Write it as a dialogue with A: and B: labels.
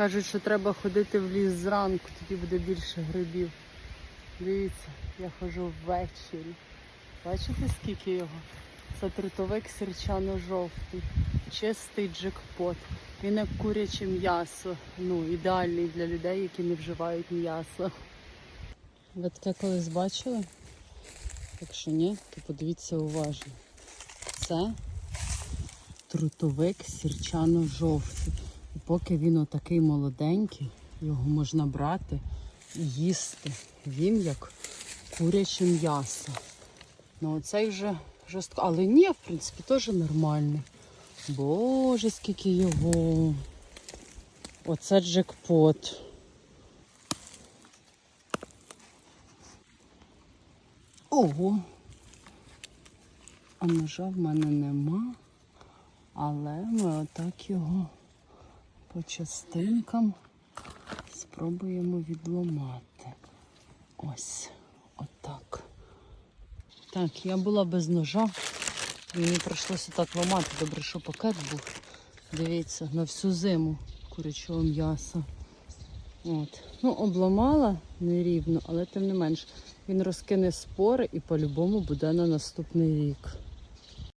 A: Кажуть, що треба ходити в ліс зранку, тоді буде більше грибів. Дивіться, я ходжу ввечері. Бачите, скільки його? Це трутовик сірчано-жовтий. Чистий джекпот. Він як куряче м'ясо. Ну, ідеальний для людей, які не вживають м'ясо. Ви таке колись бачили? Якщо ні, то подивіться уважно. Це трутовик сірчано-жовтий. І поки він отакий молоденький, його можна брати і їсти. Він як куряче м'ясо. Ну оцей вже жорстко. Але ні, в принципі, теж нормальний. Боже, скільки його. Оце джекпот. Ого. А ножа в мене нема. Але ми отак його по частинкам спробуємо відломати. Ось, отак. Так, я була без ножа. Мені прийшлося так ламати. Добре, що пакет був. Дивіться, на всю зиму курячого м'яса. От. Ну, обламала нерівно, але тим не менш він розкине спори і по-любому буде на наступний рік.